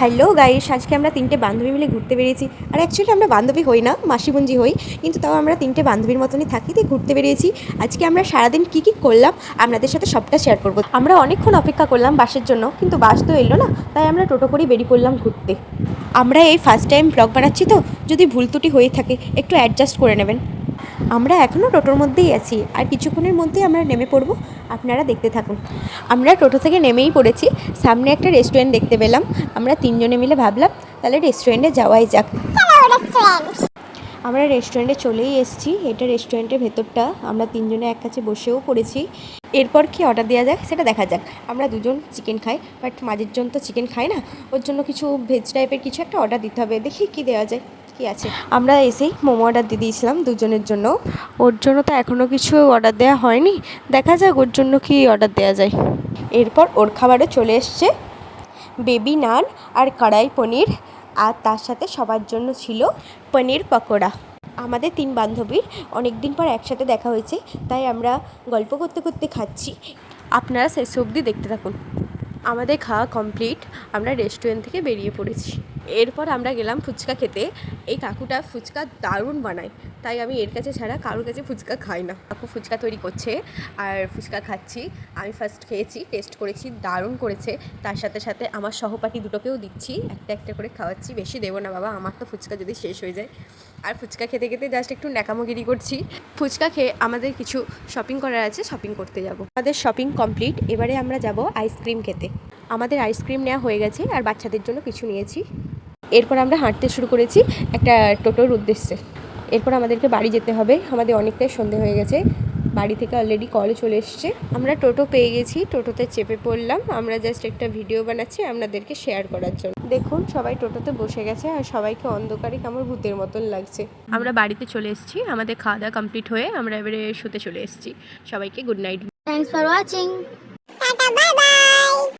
Hello guys আজকে আমরা তিনটে বান্ধবী মিলে ঘুরতে বেরিয়েছি। আর অ্যাকচুয়ালি আমরা বান্ধবী হই না মাসিবঞ্জি হই। কিন্তু তাও আমরা তিনটে বান্ধবীর মতনই থাকি, দিয়ে ঘুরতে বেরিয়েছি। আজকে আমরা সারাদিন কী কী করলাম, আপনাদের সাথে সবটা শেয়ার করব। আমরা অনেকক্ষণ অপেক্ষা করলাম বাসের জন্য, কিন্তু বাস তো এলো না, তাই আমরা টোটো করেই বেরিয়ে পড়লাম ঘুরতে। আমরা এই ফার্স্ট টাইম ব্লগ বানাচ্ছি তো, যদি ভুল ত্রুটি হয়ে থাকে, একটু অ্যাডজাস্ট করে নেবেন। আমরা এখনও টোটোর মধ্যেই আছি আর কিছুক্ষণের মধ্যেই আমরা নেমে পড়ব। আপনারা দেখতে থাকুন। আমরা টোটো থেকে নেমেই পড়েছি। সামনে একটা রেস্টুরেন্ট দেখতে পেলাম। আমরা তিনজনে মিলে ভাবলাম, তাহলে রেস্টুরেন্টে যাওয়াই যাক। আমরা রেস্টুরেন্টে চলেই এসেছি। এটা রেস্টুরেন্টের ভেতরটা। আমরা তিনজনে এক কাছে বসেও পড়েছি। এরপর কি অর্ডার দেওয়া যাক, সেটা দেখা যাক। আমরা দুজন চিকেন খাই বাট মাঝের জন তো চিকেন খাই না। ওর জন্য কিছু ভেজ টাইপের কিছু একটা অর্ডার দিতে হবে। দেখি কি দেওয়া যায়। কি আছে? আমরা এসেই মোমো অর্ডার দিয়ে দিয়েছিলাম দুজনের জন্য। ওর জন্য তো এখনও কিছু অর্ডার দেওয়া হয়নি। দেখা যাক ওর জন্য কি অর্ডার দেওয়া যায়। এরপর ওর খাবারও চলে এসছে বেবি নান আর কড়াই পনির, আর তার সাথে সবার জন্য ছিল পনির পকোড়া। আমাদের তিন বান্ধবীর অনেক দিন পর একসাথে দেখা হয়েছে, তাই আমরা গল্প করতে করতে খাচ্ছি। আপনারা শেষ অবধি দেখতে থাকুন। আমাদের খাওয়া কমপ্লিট আমরা রেস্টুরেন্ট থেকে বেরিয়ে পড়েছি। এরপর আমরা গেলাম ফুচকা খেতে। এই কাকুটা ফুচকা দারুণ বানায়। তাই আমি এর কাছে ছাড়া কারোর কাছে ফুচকা খাই না। কাকু ফুচকা তৈরি করছে, আর ফুচকা খাচ্ছি। আমি ফার্স্ট খেয়েছি টেস্ট করেছি, দারুণ করেছে। তার সাথে সাথে আমার সহপাঠী দুটোকেও দিচ্ছি। একটা একটা করে খাওয়াচ্ছি। বেশি দেবো না বাবা, আমার তো ফুচকা যদি শেষ হয়ে যায়। আর ফুচকা খেতে খেতে জাস্ট একটু ন্যাকামোগিরি করছি। ফুচকা খেয়ে আমাদের কিছু শপিং করার আছে শপিং করতে যাব। আমাদের শপিং কমপ্লিট এবারে আমরা যাব আইসক্রিম খেতে। আমাদের আইসক্রিম নেওয়া হয়ে গেছে, আর বাচ্চাদের জন্য কিছু নিয়েছি। এরপর আমরা হাঁটতে শুরু করেছি একটা টোটোর উদ্দেশ্যে। এরপর আমাদেরকে বাড়ি যেতে হবে। আমাদের অনেকটাই সন্ধে হয়ে গেছে। বাড়ি থেকে অলরেডি কল চলে এসছে। আমরা টোটো পেয়ে গেছি। টোটোতে চেপে পড়লাম। আমরা জাস্ট একটা ভিডিও বানাচ্ছি আপনাদেরকে শেয়ার করার জন্য। দেখুন সবাই টোটোতে বসে গেছে আর সবাইকে অন্ধকারে কেমন ভূতের মতন লাগছে। আমরা বাড়িতে চলে এসেছি। আমাদের খাওয়া দাওয়া কমপ্লিট হয়ে আমরা এবারে শুতে চলে এসেছি। সবাইকে good night Thanks for watching.